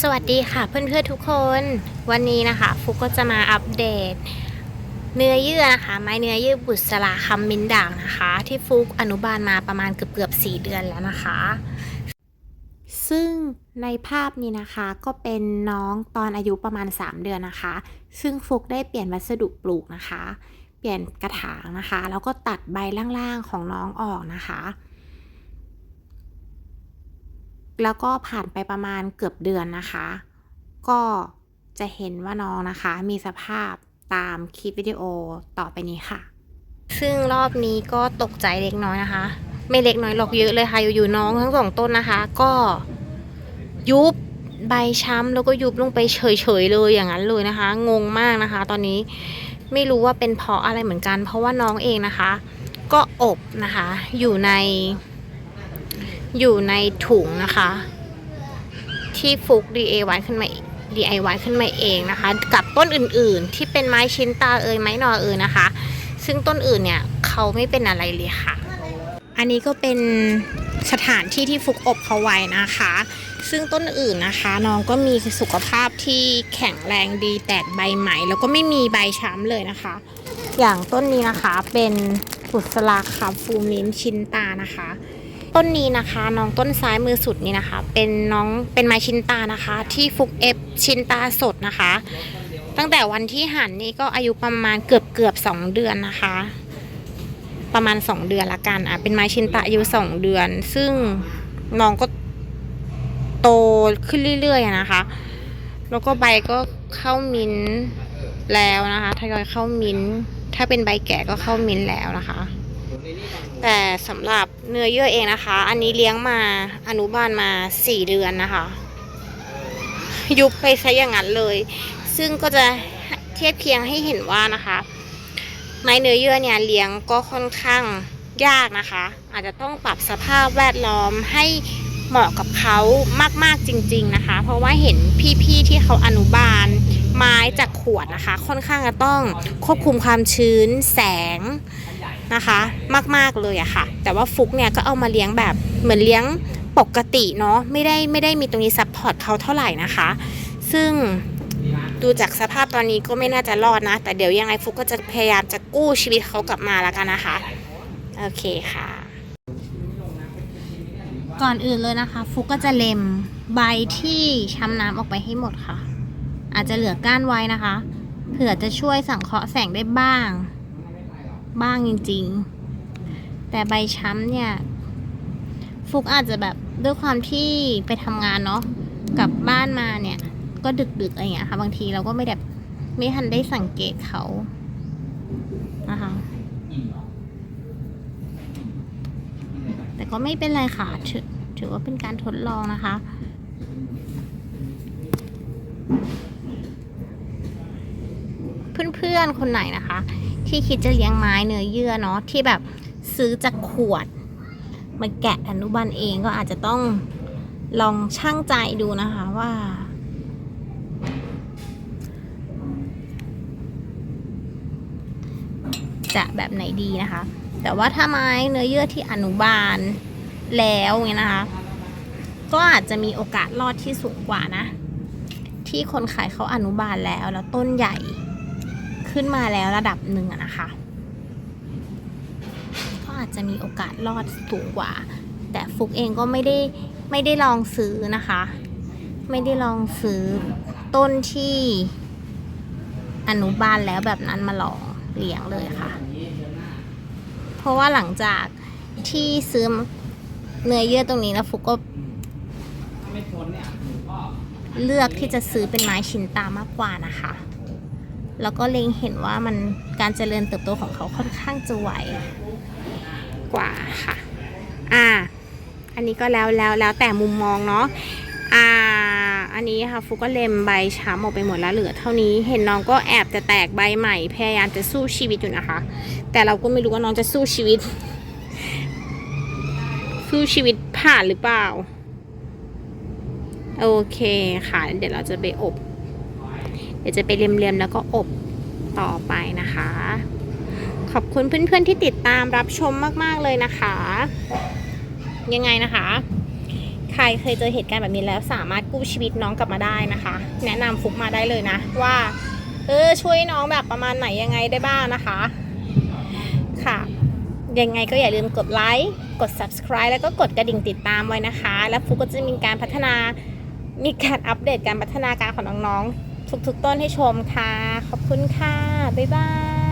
สวัสดีค่ะเพื่อนๆทุกคน วันนี้นะคะฟุกก็จะมาอัปเดต เนื้อเยื่อนะคะ ไม้เนื้อเยื่อบุษราคำมินด่างนะคะ ที่ฟุกอนุบาลมาประมาณเกือบเกือบสี่เดือนแล้วนะคะ ซึ่งในภาพนี้นะคะก็เป็นน้องตอนอายุประมาณ 3 เดือนนะคะ ซึ่งฟุกได้เปลี่ยนวัสดุปลูกนะคะ เปลี่ยนกระถางนะคะแล้วก็ตัดใบล่างๆของน้องออกนะคะ แล้วก็ผ่านไปประมาณเกือบเดือนนะคะ ก็จะเห็นว่าน้องนะคะ มีสภาพตามคลิปวิดีโอต่อไปนี้ค่ะ ซึ่งรอบนี้ก็ตกใจเล็กน้อยนะคะ ไม่เล็กน้อยหรอกเยอะเลยค่ะ อยู่ๆน้องทั้งสองต้นนะคะ ก็ยุบใบช้ำแล้วก็ยุบลงไปเฉยๆเลยอย่างนั้นเลยนะคะ งงมากนะคะ ตอนนี้ไม่รู้ว่าเป็นเพราะอะไรเหมือนกัน เพราะว่าน้องเองนะคะ ก็อบนะคะ อยู่ใน อยู่ในถุงนะคะ ที่ฟุก DIY ขึ้นมา DIY ขึ้นมาเองนะคะ กับต้นอื่นๆ ที่เป็นไม้ชิ้นตาเอ่ยไม้หนอเอ่ยนะคะ ซึ่งต้นอื่นเนี่ยเขาไม่เป็นอะไรเลยค่ะ อันนี้ก็เป็นสถานที่ที่ฟุกอบเขาไว้นะคะ ซึ่งต้นอื่นนะคะ น้องก็มีสุขภาพที่แข็งแรงดีแตกใบใหม่ แล้วก็ไม่มีใบช้ำเลยนะคะ อย่างต้นนี้นะคะเป็นบุษราคาฟูมินชินตานะคะ ต้นนี้นะคะ น้องต้นซ้ายมือสุดนี่นะคะ เป็นน้องเป็นไม้ชินตานะคะ ที่ฟุกเอฟชินตาสดนะคะ ตั้งแต่วันที่หันนี่ก็อายุประมาณเกือบเกือบสองเดือนนะคะ ประมาณสองเดือนละกันอะเป็นไม้ชินตาอายุสองเดือน ซึ่งน้องก็โตขึ้นเรื่อยๆนะคะ แล้วก็ใบก็เข้ามิ้นแล้วนะคะทยอยเข้ามิ้นถ้าเป็นใบแก่ก็เข้ามิ้นแล้วนะคะ แต่สำหรับเนื้อเยื่อเองนะคะ อันนี้เลี้ยงมาอนุบาลมาสี่เดือนนะคะ ยุบไปซะอย่างนั้นเลย ซึ่งก็จะเทียบเคียงให้เห็นว่านะคะไม้เนื้อเยื่อเนี่ยเลี้ยงก็ค่อนข้างยากนะคะ อาจจะต้องปรับสภาพแวดล้อมให้เหมาะกับเขามากๆจริง ๆนะคะ เพราะว่าเห็นพี่ๆที่เขาอนุบาล ไม้จากขวดนะคะ ค่อนข้างจะต้องควบคุมความชื้นแสง นะคะ มากๆเลยอะค่ะ แต่ว่าฟุกเนี่ยก็เอามาเลี้ยงแบบเหมือนเลี้ยงปกติเนาะไม่ได้ไม่ได้มีตรงนี้ซัพพอร์ตเขาเท่าไหร่นะคะ ซึ่งดูจากสภาพตอนนี้ก็ไม่น่าจะรอดนะ แต่เดี๋ยวยังไงฟุกก็จะพยายามจะกู้ชีวิตเขากลับมาแล้วกันนะคะ โอเคค่ะ ก่อนอื่นเลยนะคะ ฟุกก็จะเล็มใบที่ช้ำน้ำออกไปให้หมดค่ะ อาจจะเหลือก้านไว้นะคะ เผื่อจะช่วยสังเคราะห์แสงได้บ้าง บ้างจริง ๆ แต่ใบช้ำเนี่ย ฟุกอาจจะแบบด้วยความที่ไปทำงานเนาะกลับบ้านมาเนี่ย ก็ดึกๆอะไรอย่างเงี้ยค่ะ บางทีเราก็ไม่แบบไม่ทันได้สังเกตเขานะคะแต่ก็ไม่เป็นไรค่ะถือถือว่าเป็นการทดลองนะคะ เพื่อนๆ คนไหนนะคะ ที่คิดจะเลี้ยงไม้เนื้อเยื่อเนาะที่แบบซื้อจากขวดมาแกะอนุบาลเองก็อาจจะต้องลองช่างใจดูนะคะว่า จะแบบไหนดีนะคะ แต่ว่าถ้าไม้เนื้อเยื่อที่อนุบาลแล้วเนี่ยนะคะ ก็อาจจะมีโอกาสรอดที่สูงกว่านะ ที่คนขายเขาอนุบาลแล้วแล้วต้นใหญ่ ขึ้นมาแล้วระดับหนึ่งนะคะก็อาจจะมีโอกาสรอดสูงกว่า แต่ฟุกเองก็ไม่ได้ไม่ได้ลองซื้อนะคะ ไม่ได้ลองซื้อต้นที่อนุบาลแล้วแบบนั้นมาลองเลี้ยงเลยค่ะ เพราะว่าหลังจากที่ซื้อเนื้อเยื่อตรงนี้แล้วฟุกก็เลือกที่จะซื้อเป็นไม้ชินตามากกว่านะคะ แล้วก็เล็งเห็นว่ามันการเจริญเติบโตของเขาค่อนข้างจะไวกว่าค่ะ อ่า อันนี้ก็แล้วแล้วแล้วแต่มุมมองเนาะ อ่า อันนี้ค่ะฟุกก็เล็มใบช้ำออกไปหมดแล้วเหลือเท่านี้ เห็นน้องก็แอบจะแตกใบใหม่ พยายามจะสู้ชีวิตอยู่นะคะ แต่เราก็ไม่รู้ว่าน้องจะสู้ชีวิต สู้ชีวิตผ่านหรือเปล่า โอเคค่ะ เดี๋ยวเราจะไปอบ เดี๋ยวจะไปเรียมๆแล้วก็อบต่อไปนะคะ ขอบคุณเพื่อนๆที่ติดตามรับชมมากๆเลยนะคะ ยังไงนะคะ ใครเคยเจอเหตุการณ์แบบนี้แล้วสามารถกู้ชีวิตน้องกลับมาได้นะคะ แนะนำฟุกมาได้เลยนะว่าเออช่วยน้องแบบประมาณไหนยังไงได้บ้างนะคะ ค่ะ ยังไงก็อย่าลืมกดไลค์ กด subscribe แล้วก็กดกระดิ่งติดตามไว้นะคะ แล้วฟุกก็จะมีการพัฒนา มีการอัปเดตการพัฒนาการของน้องๆ ทุกๆต้นให้ชมค่ะ ขอบคุณค่ะ บ๊ายบาย